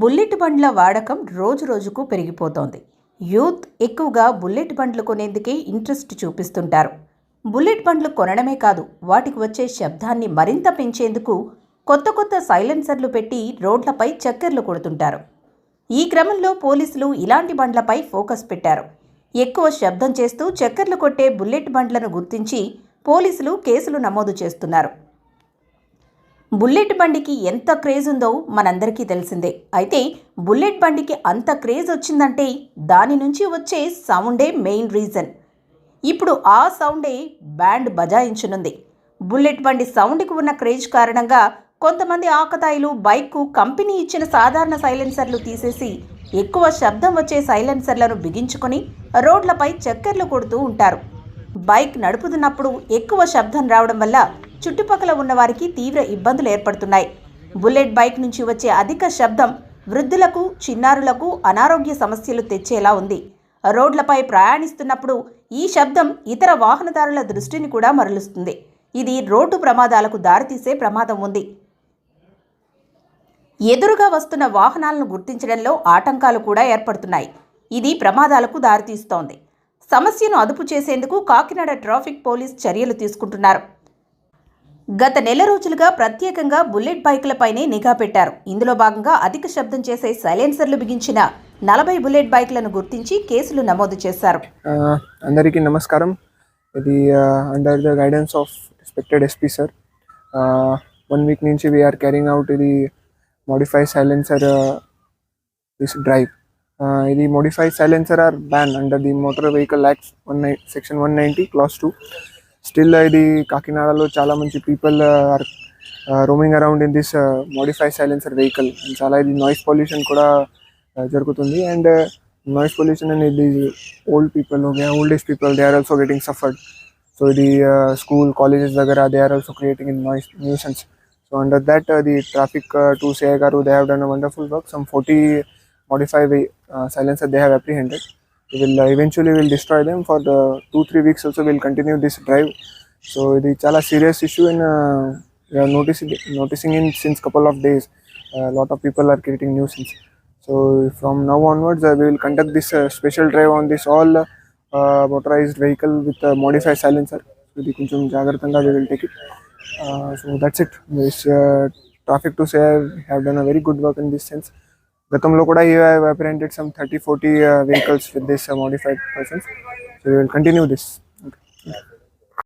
Bullet బండ్ల వాడకం రోజు రోజుకు పెరిగిపోతోంది. యూత్ ఎక్కువగా బుల్లెట్ బండ్లు కొనేందుకే ఇంట్రెస్ట్ చూపిస్తుంటారు. బుల్లెట్ బండ్లు కొనడమే కాదు వాటికి వచ్చే శబ్దాన్ని మరింత పెంచేందుకు కొత్త కొత్త సైలెన్సర్లు పెట్టి రోడ్లపై చక్కెర్లు కొడుతుంటారు. ఈ క్రమంలో పోలీసులు ఇలాంటి బండ్లపై ఫోకస్ పెట్టారు. ఎక్కువ శబ్దం చేస్తూ చక్కర్లు కొట్టే బుల్లెట్ బండ్లను గుర్తించి పోలీసులు కేసులు నమోదు చేస్తున్నారు. బుల్లెట్ బండికి ఎంత క్రేజ్ ఉందో మనందరికీ తెలిసిందే. అయితే బుల్లెట్ బండికి అంత క్రేజ్ వచ్చిందంటే దాని నుంచి వచ్చే సౌండే మెయిన్ రీజన్. ఇప్పుడు ఆ సౌండే బ్యాండ్ బజాయించనుంది. బుల్లెట్ బండి సౌండ్కి ఉన్న క్రేజ్ కారణంగా కొంతమంది ఆకతాయిలు బైక్కు కంపెనీ ఇచ్చిన సాధారణ సైలెన్సర్లు తీసేసి ఎక్కువ శబ్దం వచ్చే సైలెన్సర్లను బిగించుకొని రోడ్లపై చక్కర్లు కొడుతూ ఉంటారు. బైక్ నడుపుతున్నప్పుడు ఎక్కువ శబ్దం రావడం వల్ల చుట్టుపక్కల ఉన్న వారికి తీవ్ర ఇబ్బందులు ఏర్పడుతున్నాయి. బుల్లెట్ బైక్ నుంచి వచ్చే అధిక శబ్దం వృద్ధులకు చిన్నారులకు అనారోగ్య సమస్యలు తెచ్చేలా ఉంది. రోడ్లపై ప్రయాణిస్తున్నప్పుడు ఈ శబ్దం ఇతర వాహనదారుల దృష్టిని కూడా మరలుస్తుంది. ఇది రోడ్డు ప్రమాదాలకు దారితీసే ప్రమాదం ఉంది. ఎదురుగా వస్తున్న వాహనాలను గుర్తించడంలో ఆటంకాలు కూడా ఏర్పడుతున్నాయి. ఇది ప్రమాదాలకు దారితీస్తోంది. సమస్యను అదుపు చేసేందుకు కాకినాడ ట్రాఫిక్ పోలీస్ చర్యలు తీసుకుంటున్నారు. గత నెల రోజులుగా ప్రత్యేకంగా బుల్లెట్ బైకులపైనే నిఘా పెట్టారు. ఇందులో భాగంగా అధిక శబ్దం చేసే సైలెన్సర్లు బిగించిన నలభై బుల్లెట్ బైక్లను గుర్తించి కేసులు నమోదు చేశారు. అందరికీ నమస్కారం. ఇది under the guidance of respected SP sir one week నుంచి వీఆర్ క్యారింగ్ అవుట్ ఇది మోడిఫై సైలెన్సర్ దిస్ డ్రైవ్ ఇది modify silencer are ban under the motor vehicle act one section one ninety clause two still ఇది కాకినాడలో చాలా మంచి people are roaming around in this modify silencer vehicle and చాలా ఇది noise pollution కూడా జరుగుతుంది. And noise pollution అనేది old people old age people they are also getting suffered so ఇది స్కూల్ కాలేజెస్ దగ్గర they are also creating in noise nuisance so under that the traffic to say గారు they have done a wonderful work some forty modify silencer they have apprehended will eventually will destroy them for the two three weeks also will continue this drive so ఇది చాలా serious issue in noticing noticing in since couple of days a lot of people are creating nuisance so from now onwards uh, we will conduct this uh, special drive on this all uh, motorized vehicle with uh, modified silencer ఇది కొంచెం జాగ్రత్తగా we will take it uh, so that's it this uh, traffic to say have done a very good work in Gautam Lokoda, i have apprehended some 30 40 uh, vehicles with this uh, modified persons. So we will continue this. Okay.